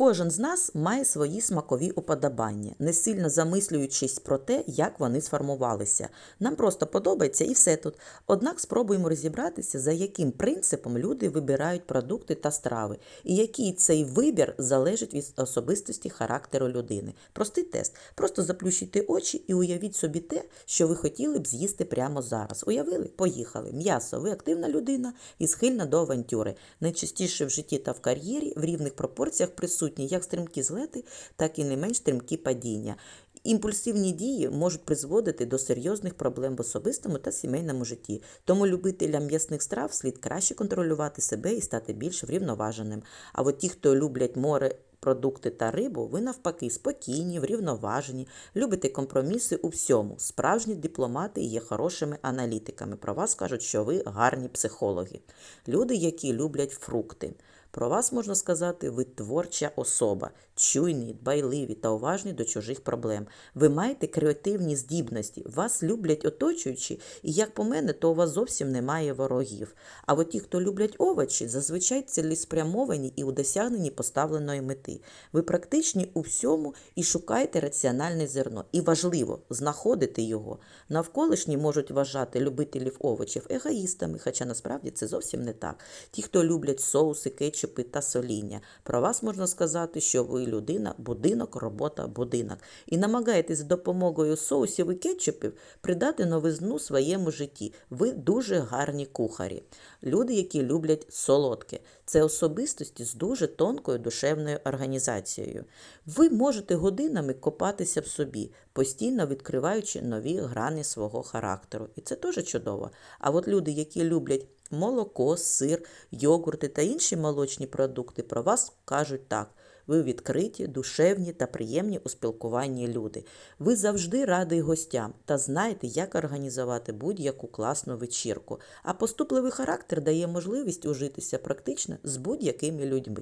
Кожен з нас має свої смакові уподобання, не сильно замислюючись про те, як вони сформувалися. Нам просто подобається і все тут. Однак спробуємо розібратися, за яким принципом люди вибирають продукти та страви, і який цей вибір залежить від особистості характеру людини. Простий тест. Просто заплющуйте очі і уявіть собі те, що ви хотіли б з'їсти прямо зараз. Уявили? Поїхали. М'ясо. Ви активна людина і схильна до авантюри. Найчастіше в житті та в кар'єрі в рівних пропорціях присутні як стрімкі злети, так і не менш стрімкі падіння. Імпульсивні дії можуть призводити до серйозних проблем в особистому та сімейному житті. Тому любителям м'ясних страв слід краще контролювати себе і стати більш врівноваженим. А от ті, хто люблять море. Продукти та рибу, ви навпаки спокійні, врівноважені, любите компроміси у всьому. Справжні дипломати є хорошими аналітиками. Про вас кажуть, що ви гарні психологи. Люди, які люблять фрукти. Про вас можна сказати, ви творча особа, чуйні, дбайливі та уважні до чужих проблем. Ви маєте креативні здібності, вас люблять оточуючі, і як по мене, то у вас зовсім немає ворогів. А от ті, хто люблять овочі, зазвичай цілеспрямовані і у досягненні поставленої мети. Ви практичні у всьому і шукаєте раціональне зерно. І важливо знаходити його. Навколишні можуть вважати любителів овочів егоїстами, хоча насправді це зовсім не так. Ті, хто люблять соуси, кетчупи та соління. Про вас можна сказати, що ви людина, будинок, робота, будинок. І намагаєтесь з допомогою соусів і кетчупів придати новизну своєму житті. Ви дуже гарні кухарі. Люди, які люблять солодке. Це особистості з дуже тонкою душевною організацією. Ви можете годинами копатися в собі, постійно відкриваючи нові грани свого характеру. І це теж чудово. А от люди, які люблять молоко, сир, йогурти та інші молочні продукти, про вас кажуть так. Ви відкриті, душевні та приємні у спілкуванні люди. Ви завжди радий гостям та знаєте, як організувати будь-яку класну вечірку. А поступливий характер дає можливість ужитися практично з будь-якими людьми.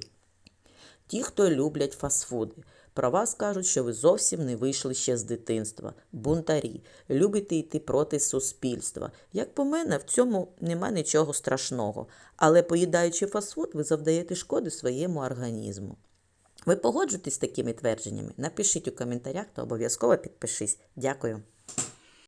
Ті, хто люблять фастфуди. Про вас кажуть, що ви зовсім не вийшли ще з дитинства, бунтарі, любите йти проти суспільства. Як по мене, в цьому нема нічого страшного. Але поїдаючи фастфуд, ви завдаєте шкоди своєму організму. Ви погоджуєтесь з такими твердженнями? Напишіть у коментарях та обов'язково підпишись. Дякую.